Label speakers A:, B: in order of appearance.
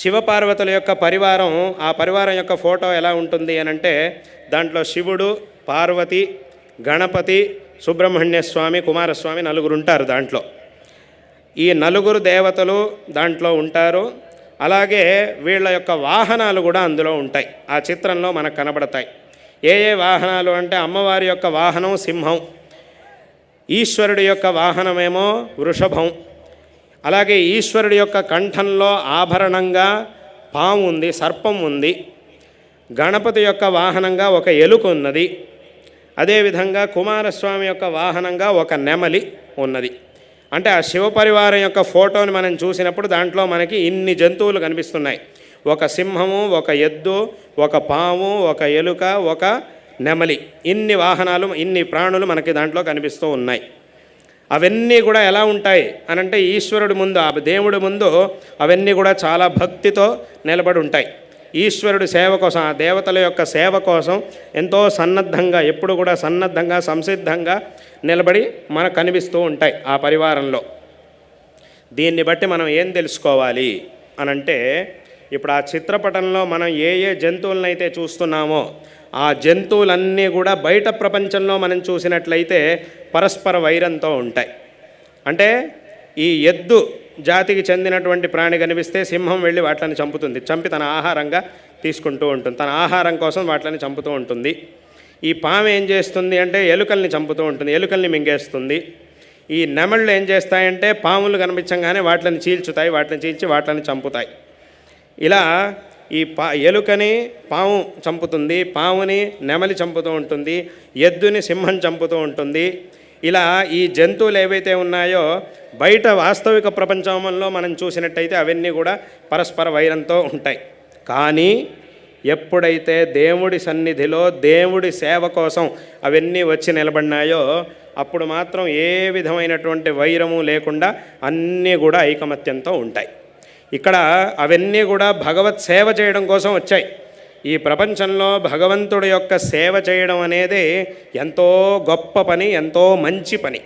A: శివపార్వతుల యొక్క పరివారం ఆ పరివారం యొక్క ఫోటో ఎలా ఉంటుంది అని అంటే దాంట్లో శివుడు పార్వతి గణపతి సుబ్రహ్మణ్య స్వామి కుమారస్వామి నలుగురు ఉంటారు దాంట్లో. ఈ నలుగురు దేవతలు దాంట్లో ఉంటారు. అలాగే వీళ్ళ యొక్క వాహనాలు కూడా అందులో ఉంటాయి. ఆ చిత్రంలో మనకు కనబడతాయి. ఏ ఏ వాహనాలు అంటే అమ్మవారి యొక్క వాహనం సింహం ఈశ్వరుడి యొక్క వాహనమేమో వృషభం అలాగే ఈశ్వరుడి యొక్క కంఠంలో ఆభరణంగా పాము ఉంది సర్పం ఉంది. గణపతి యొక్క వాహనంగా ఒక ఎలుక ఉన్నది. అదేవిధంగా కుమారస్వామి యొక్క వాహనంగా ఒక నెమలి ఉన్నది. అంటే ఆ శివపరివారం యొక్క ఫోటోని మనం చూసినప్పుడు దాంట్లో మనకి ఇన్ని జంతువులు కనిపిస్తున్నాయి. ఒక సింహము ఒక ఎద్దు ఒక పాము ఒక ఎలుక ఒక నెమలి. ఇన్ని వాహనాలు ఇన్ని ప్రాణులు మనకి దాంట్లో కనిపిస్తూ ఉన్నాయి. అవన్నీ కూడా ఎలా ఉంటాయి అని అంటే ఈశ్వరుడి ముందు ఆ దేవుడి ముందు అవన్నీ కూడా చాలా భక్తితో నిలబడి ఉంటాయి. ఈశ్వరుడి సేవ కోసం ఆ దేవతల యొక్క సేవ కోసం ఎంతో సన్నద్ధంగా ఎప్పుడు కూడా సన్నద్ధంగా సంసిద్ధంగా నిలబడి మనకు కనిపిస్తూ ఉంటాయి ఆ పరివారంలో. దీన్ని బట్టి మనం ఏం తెలుసుకోవాలి అనంటే ఇప్పుడు ఆ చిత్రపటంలో మనం ఏ ఏ జంతువులనైతే చూస్తున్నామో ఆ జంతువులన్నీ కూడా బయట ప్రపంచంలో మనం చూసినట్లయితే పరస్పర వైరంతో ఉంటాయి. అంటే ఈ ఎద్దు జాతికి చెందినటువంటి ప్రాణి కనిపిస్తే సింహం వెళ్ళి వాటిని చంపుతుంది. చంపి తన ఆహారంగా తీసుకుంటూ ఉంటుంది. తన ఆహారం కోసం వాటిని చంపుతూ ఉంటుంది. ఈ పాము ఏం చేస్తుంది అంటే ఎలుకల్ని చంపుతూ ఉంటుంది. ఎలుకల్ని మింగేస్తుంది. ఈ నెమళ్ళు ఏం చేస్తాయంటే పాములు కనిపించగానే వాటిని చీల్చుతాయి వాటిని చీల్చి వాటిని చంపుతాయి. ఇలా ఈ పా ఎలుకని పాము చంపుతుంది పాముని నెమలి చంపుతూ ఉంటుంది ఎద్దుని సింహం చంపుతూ ఉంటుంది. ఇలా ఈ జంతువులు ఏవైతే ఉన్నాయో బయట వాస్తవిక ప్రపంచంలో మనం చూసినట్టయితే అవన్నీ కూడా పరస్పర వైరంతో ఉంటాయి. కానీ ఎప్పుడైతే దేవుడి సన్నిధిలో దేవుడి సేవ కోసం అవన్నీ వచ్చి నిలబడినాయో అప్పుడు మాత్రం ఏ విధమైనటువంటి వైరము లేకుండా అన్నీ కూడా ఐకమత్యంతో ఉంటాయి. ఇక్కడ అవన్నీ కూడా భగవత్ సేవ చేయడం కోసం వచ్చాయి. ఈ ప్రపంచంలో భగవంతుడి యొక్క సేవ చేయడం అనేది ఎంతో గొప్ప పని ఎంతో మంచి పని.